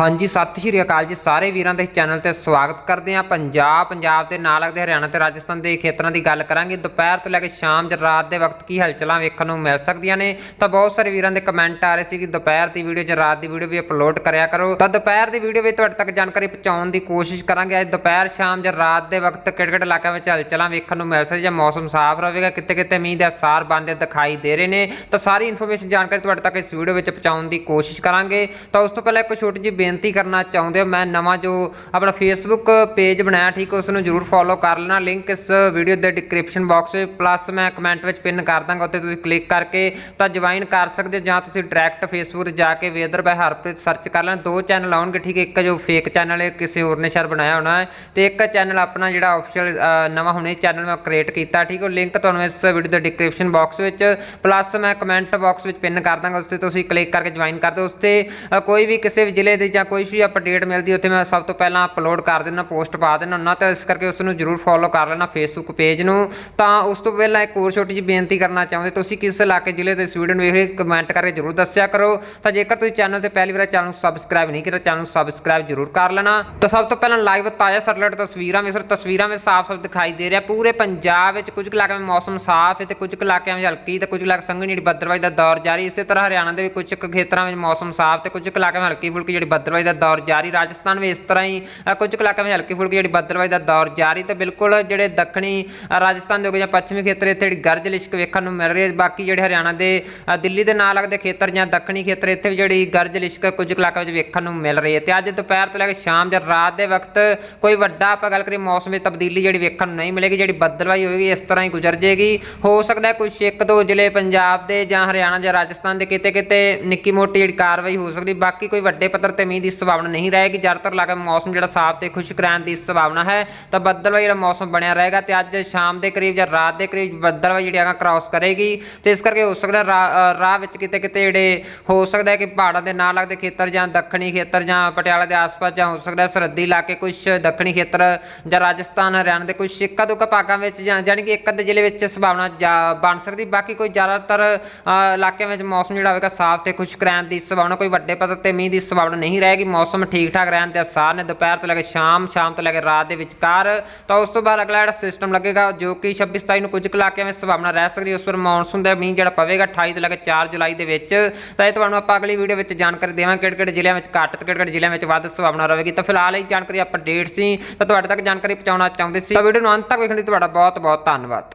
ਹਾਂਜੀ, ਸਤਿ ਸ਼੍ਰੀ ਅਕਾਲ ਜੀ ਸਾਰੇ ਵੀਰਾਂ ਦੇ ਚੈਨਲ ਤੇ ਸਵਾਗਤ ਕਰਦੇ ਹਾਂ। ਪੰਜਾਬ ਪੰਜਾਬ ਦੇ ਨਾਲ ਲੱਗਦੇ ਹਰਿਆਣਾ ਤੇ ਰਾਜਸਥਾਨ ਦੇ ਖੇਤਰਾਂ ਦੀ ਗੱਲ ਕਰਾਂਗੇ। ਦੁਪਹਿਰ ਤੋਂ ਲੈ ਕੇ ਸ਼ਾਮ ਜਾਂ ਰਾਤ ਦੇ ਵਕਤ ਕੀ ਹਲਚਲਾਂ ਵੇਖਣ ਨੂੰ ਮਿਲ ਸਕਦੀਆਂ ਨੇ। ਤਾਂ ਬਹੁਤ ਸਾਰੇ ਵੀਰਾਂ ਦੇ ਕਮੈਂਟ ਆ ਰਹੇ ਸੀ ਕਿ ਦੁਪਹਿਰ ਦੀ ਵੀਡੀਓ ਜਾਂ ਰਾਤ ਦੀ ਵੀਡੀਓ ਵੀ ਅਪਲੋਡ ਕਰਿਆ ਕਰੋ। ਤਾਂ ਦੁਪਹਿਰ ਦੀ ਵੀਡੀਓ ਵਿੱਚ ਤੁਹਾਡੇ ਤੱਕ ਜਾਣਕਾਰੀ ਪਹੁੰਚਾਉਣ ਦੀ ਕੋਸ਼ਿਸ਼ ਕਰਾਂਗੇ। ਅੱਜ ਦੁਪਹਿਰ, ਸ਼ਾਮ ਜਾਂ ਰਾਤ ਦੇ ਵਕਤ ਕਿਹੜੇ-ਕਿਹੜੇ ਇਲਾਕਿਆਂ ਵਿੱਚ ਹਲਚਲਾਂ ਵੇਖਣ ਨੂੰ ਮਿਲ ਸਕਦੀ ਜਾਂ ਮੌਸਮ ਸਾਫ਼ ਰਹੇਗਾ? ਕਿਤੇ-ਕਿਤੇ ਮੀਂਹ ਦੇ ਅਸਾਰ ਬੰਦੇ ਦਿਖਾਈ ਦੇ ਰਹੇ ਨੇ? ਤਾਂ ਸਾਰੀ ਇਨਫੋਰਮੇਸ਼ਨ ਜਾਣਕਾਰੀ ਤੁਹਾਡੇ ਤੱਕ ਇਸ ਵੀਡੀਓ ਵਿੱਚ ਪਹੁੰਚਾਉਣ ਦੀ ਕੋਸ਼ਿਸ਼ ਕਰਾਂਗੇ। ਤਾਂ ਉਸ ਤੋਂ ਪਹਿਲਾਂ ਇੱਕ ਛੋਟੀ ਜਿਹੀ ਬੇਨਤੀ ਕਰਨਾ ਚਾਹੁੰਦੇ ਹੋ, ਮੈਂ ਨਵਾਂ ਜੋ ਆਪਣਾ ਫੇਸਬੁੱਕ ਪੇਜ ਬਣਾਇਆ, ਠੀਕ ਹੈ ਉਸ ਨੂੰ ਜਰੂਰ ਫੋਲੋ ਕਰ ਲੈਣਾ ਲਿੰਕ ਇਸ ਵੀਡੀਓ ਦੇ ਡਿਸਕ੍ਰਿਪਸ਼ਨ ਬਾਕਸ ਵਿੱਚ ਪਲੱਸ ਮੈਂ ਕਮੈਂਟ ਵਿੱਚ ਪਿੰਨ ਕਰ ਦਾਂਗਾ ਉੱਤੇ ਤੁਸੀਂ ਕਲਿੱਕ ਕਰਕੇ ਤਾਂ ਜੁਆਇਨ ਕਰ ਸਕਦੇ ਹੋ, ਜਾਂ ਤੁਸੀਂ ਡਾਇਰੈਕਟ ਫੇਸਬੁੱਕ ਤੇ ਜਾ ਕੇ ਵੇਦਰ ਬਾਈ ਹਰਪ੍ਰੀਤ ਸਰਚ ਕਰ ਲੈਣਾ, ਦੋ ਚੈਨਲ ਆਉਣਗੇ, ਠੀਕ, ਇੱਕ ਜੋ ਫੇਕ ਚੈਨਲ ਹੈ, ਕਿਸੇ ਹੋਰ ਨੇ ਸ਼ਾਇਦ ਬਣਾਇਆ ਹੋਣਾ ਹੈ, ਤੇ ਇੱਕ ਚੈਨਲ ਆਪਣਾ ਜਿਹੜਾ ਆਫੀਸ਼ੀਅਲ ਨਵਾਂ ਹੁਣੇ ਚੈਨਲ ਮੈਂ ਕ੍ਰੀਏਟ ਕੀਤਾ, ਠੀਕ, ਉਹ ਲਿੰਕ ਤੁਹਾਨੂੰ ਇਸ ਵੀਡੀਓ ਦੇ ਡਿਸਕ੍ਰਿਪਸ਼ਨ ਬਾਕਸ ਵਿੱਚ ਪਲੱਸ ਮੈਂ ਕਮੈਂਟ ਬਾਕਸ ਵਿੱਚ ਪਿੰਨ ਕਰ ਦਾਂਗਾ ਉਸ ਤੇ ਤੁਸੀਂ ਕਲਿੱਕ ਕਰਕੇ ਜੁਆਇਨ ਕਰ ਦਿਓ ਉਸ ਤੇ ਕੋਈ ਵੀ ਕਿਸੇ ਵੀ ਜ਼ਿਲ੍ਹੇ ਦੇ ਜਾਂ ਕੋਈ ਵੀ ਅਪਡੇਟ ਮਿਲਦੀ, ਉੱਥੇ ਮੈਂ ਸਭ ਤੋਂ ਪਹਿਲਾਂ ਅਪਲੋਡ ਕਰ ਦਿੰਦਾ ਪੋਸਟ ਪਾ ਦਿੰਦਾ ਹੁੰਦਾ, ਤਾਂ ਇਸ ਕਰਕੇ ਉਸ ਨੂੰ ਜਰੂਰ ਫੋਲੋ ਕਰ ਲੈਣਾ ਫੇਸਬੁੱਕ ਪੇਜ ਨੂੰ। ਤਾਂ ਉਸ ਤੋਂ ਪਹਿਲਾਂ ਇੱਕ ਹੋਰ ਛੋਟੀ ਜਿਹੀ ਬੇਨਤੀ ਕਰਨਾ ਚਾਹੁੰਦੇ, ਤੁਸੀਂ ਕਿਸ ਇਲਾਕੇ, ਜ਼ਿਲ੍ਹੇ ਦੇ ਇਸ ਵੇਖ ਰਹੇ ਕਮੈਂਟ ਕਰਕੇ ਜਰੂਰ ਦੱਸਿਆ ਕਰੋ। ਤਾਂ ਜੇਕਰ ਤੁਸੀਂ ਚੈਨਲ ਤੇ ਪਹਿਲੀ ਵਾਰ ਚੈਨਲ ਨੂੰ ਸਬਸਕ੍ਰਾਈਬ ਨਹੀਂ ਕੀਤਾ ਚੈਨਲ ਨੂੰ ਸਬਸਕ੍ਰਾਈਬ ਜਰੂਰ ਕਰ ਲੈਣਾ। ਤਾਂ ਸਭ ਤੋਂ ਪਹਿਲਾਂ ਲਾਈਵ ਤਾਜ਼ਾ ਸਰਲਟ ਤਸਵੀਰਾਂ ਵਿੱਚ ਤਸਵੀਰਾਂ ਵਿੱਚ ਸਾਫ਼-ਸਾਫ਼ ਦਿਖਾਈ ਦੇ ਰਿਹਾ। ਪੂਰੇ ਪੰਜਾਬ ਵਿੱਚ ਕੁਝ ਕੁ ਇਲਾਕਿਆਂ ਵਿੱਚ ਮੌਸਮ ਸਾਫ਼ ਹੈ ਤੇ ਕੁਝ ਕੁ ਇਲਾਕਿਆਂ ਵਿੱਚ ਹਲਕੀ ਤੇ ਕੁਝ ਇਲਾਕੇ ਸੰਘਣੀ ਜਿਹੜੀ ਬੱਦਲਵਾਈ ਦਾ ਦੌਰ ਜਾਰੀ, ਇਸੇ ਤਰ੍ਹਾਂ ਹਰਿਆਣਾ ਦੇ ਵੀ ਕੁਝ ਕੁ ਖੇਤਰਾਂ ਵਿੱਚ ਮੌਸਮ ਸਾਫ਼ ਤੇ ਕੁਝ ਕੁ ਇਲਾਕਿਆਂ ਵਿੱਚ ਹਲਕੀ ਫੁਲਕੀ ਜਿਹੜੀ ਬੱਦਲਵਾਈ ਦਾ ਦੌਰ ਜਾਰੀ। ਰਾਜਸਥਾਨ ਵਿੱਚ ਇਸ ਤਰ੍ਹਾਂ ਹੀ ਕੁਝ ਕੁ ਇਲਾਕਿਆਂ ਵਿੱਚ ਹਲਕੀ ਫੁਲਕੀ ਜਿਹੜੀ ਬੱਦਲਵਾਈ ਦਾ ਦੌਰ ਜਾਰੀ ਤੇ ਬਿਲਕੁਲ ਜਿਹੜੇ ਦੱਖਣੀ ਰਾਜਸਥਾਨ ਦੇ ਹੋ ਗਏ ਜਾਂ ਪੱਛਮੀ ਖੇਤਰ ਇੱਥੇ ਜਿਹੜੀ ਗਰਜ ਲਿਸ਼ਕ ਵੇਖਣ ਨੂੰ ਮਿਲ ਰਹੀ ਹੈ। ਬਾਕੀ ਜਿਹੜੇ ਹਰਿਆਣਾ ਦੇ ਦਿੱਲੀ ਦੇ ਨਾਲ ਲੱਗਦੇ ਖੇਤਰ ਜਾਂ ਦੱਖਣੀ ਖੇਤਰ ਇੱਥੇ ਵੀ ਜਿਹੜੀ ਗਰਜ ਲਿਸ਼ਕ ਕੁਝ ਕੁ ਇਲਾਕਿਆਂ ਵਿੱਚ ਵੇਖਣ ਨੂੰ ਮਿਲ ਰਹੀ ਹੈ। ਤੇ ਅੱਜ ਦੁਪਹਿਰ ਤੋਂ ਲੈ ਕੇ ਸ਼ਾਮ ਜਾਂ ਰਾਤ ਦੇ ਵਕਤ ਕੋਈ ਵੱਡਾ ਆਪਾਂ ਗੱਲ ਕਰੀਏ ਮੌਸਮ ਵਿੱਚ ਤਬਦੀਲੀ ਜਿਹੜੀ ਵੇਖਣ ਨੂੰ ਨਹੀਂ ਮਿਲੇਗੀ, ਜਿਹੜੀ ਬੱਦਲਵਾਈ ਹੋਏਗੀ, ਇਸ ਤਰ੍ਹਾਂ ਹੀ ਗੁਜ਼ਰ ਜੇਗੀ। ਹੋ ਸਕਦਾ ਹੈ ਕੁਝ ਇੱਕ ਦੋ ਜ਼ਿਲ੍ਹੇ ਪੰਜਾਬ ਦੇ ਜਾਂ ਹਰਿਆਣਾ ਜਾਂ ਰਾਜਸਥਾਨ ਦੇ ਕਿਤੇ ਕਿਤੇ ਨਿੱਕੀ ਮੋਟੀ ਜਿਹੜੀ ਕਾਰਵਾਈ ਹੋ ਸਕਦੀ। ਬਾਕੀ ਕੋਈ ਵੱਡੇ ਪੱਧਰ ਤੇ ਮੀਂਹ ਦੀ ਸੰਭਾਵਨਾ ਨਹੀਂ ਰਹੇਗੀ ਜ਼ਿਆਦਾਤਰ ਇਲਾਕੇ ਮੌਸਮ ਜਿਹੜਾ ਸਾਫ਼ ਤੇ ਖੁਸ਼ਕ ਰਹਿਣ ਦੀ ਸੰਭਾਵਨਾ ਹੈ। ਤਾਂ ਬੱਦਲਵਾਈ ਜਿਹੜਾ ਮੌਸਮ ਬਣਿਆ ਰਹੇਗਾ ਤੇ ਅੱਜ ਸ਼ਾਮ ਦੇ ਕਰੀਬ ਜਾਂ ਰਾਤ ਦੇ ਕਰੀਬ ਬੱਦਲਵਾਈ ਜਿਹੜੀ ਹੈਗਾ ਕ੍ਰਾਸ ਕਰੇਗੀ। ਤੇ ਇਸ ਕਰਕੇ ਹੋ ਸਕਦਾ ਰਾ- ਰਾਹ ਵਿੱਚ ਕਿਤੇ ਕਿਤੇ ਜਿਹੜੇ ਹੋ ਸਕਦਾ ਹੈ ਕਿ ਪਹਾੜਾਂ ਦੇ ਨਾਲ ਲੱਗਦੇ ਖੇਤਰ ਜਾਂ ਦੱਖਣੀ ਖੇਤਰ ਜਾਂ ਪਟਿਆਲਾ ਦੇ ਆਸ-ਪਾਸ ਜਾਂ ਹੋ ਸਕਦਾ ਸਰਹੱਦੀ ਇਲਾਕੇ ਕੁਝ ਦੱਖਣੀ ਖੇਤਰ ਜਾਂ ਰਾਜਸਥਾਨ, ਹਰਿਆਣਾ ਦੇ ਕੁਝ ਇੱਕਾ ਦੁੱਕਾ ਭਾਗਾਂ ਵਿੱਚ ਜਾਂ ਜਾਣੀ ਕਿ ਇੱਕ ਅੱਧੇ ਜ਼ਿਲ੍ਹੇ ਵਿੱਚ ਸੰਭਾਵਨਾ ਜਾ- ਬਣ ਸਕਦੀ। ਬਾਕੀ ਕੋਈ ਜ਼ਿਆਦਾਤਰ ਇਲਾਕਿਆਂ ਵਿੱਚ ਮੌਸਮ ਜਿਹੜਾ ਹੋਵੇਗਾ ਸਾਫ਼ ਤੇ ਖੁਸ਼ਕ ਰਹਿਣ ਦੀ ਸੰਭਾਵਨਾ, ਕੋਈ ਵੱਡੇ ਪੱਧਰ ਤੇ ਮੀਂਹ ਦੀ ਸੰਭਾਵਨਾ ਨਹੀਂ ਕਿ ਮੌਸਮ ਠੀਕ ਠਾਕ ਰਹਿਣ ਦੇ ਅਸਾਰ ਨੇ ਦੁਪਹਿਰ ਤੋਂ ਲੈ ਕੇ ਸ਼ਾਮ ਸ਼ਾਮ ਤੋਂ ਲੈ ਕੇ ਰਾਤ ਦੇ ਵਿਚਕਾਰ। ਤਾਂ ਉਸ ਤੋਂ ਬਾਅਦ ਅਗਲਾ ਜਿਹੜਾ ਸਿਸਟਮ ਲੱਗੇਗਾ, ਜੋ ਕਿ 26 27 ਨੂੰ ਕੁਝ ਕੁ ਇਲਾਕਿਆਂ ਵਿੱਚ ਸੰਭਾਵਨਾ ਰਹਿ ਸਕਦੀ ਹੈ, ਉਸ ਪਰ ਮੌਨਸੂਨ ਦਾ ਮੀਂਹ ਜਿਹੜਾ ਪਵੇਗਾ 28 ਤੋਂ ਲੈ ਕੇ 4 ਜੁਲਾਈ ਦੇ ਵਿੱਚ। ਤਾਂ ਇਹ ਤੁਹਾਨੂੰ ਆਪਾਂ ਅਗਲੀ ਵੀਡੀਓ ਵਿੱਚ ਜਾਣਕਾਰੀ ਦੇਵਾਂਗੇ ਕਿਹੜੇ ਕਿਹੜੇ ਜ਼ਿਲ੍ਹਿਆਂ ਵਿੱਚ ਘੱਟ ਤੇ ਕਿਹੜੇ ਕਿਹੜੇ ਜ਼ਿਲ੍ਹਿਆਂ ਵਿੱਚ ਵੱਧ ਸੰਭਾਵਨਾ ਰਹੇਗੀ। ਤਾਂ ਫਿਲਹਾਲ ਇਹ ਜਾਣਕਾਰੀ ਅਪਡੇਟ ਸੀ, ਤਾਂ ਤੁਹਾਡੇ ਤੱਕ ਜਾਣਕਾਰੀ ਪਹੁੰਚਾਉਣਾ ਚਾਹੁੰਦੇ ਸੀ। ਤਾਂ ਵੀਡੀਓ ਨੂੰ ਅੰਤ ਤੱਕ ਵੇਖਣ ਲਈ ਤੁਹਾਡਾ ਬਹੁਤ ਬਹੁਤ ਧੰਨਵਾਦ।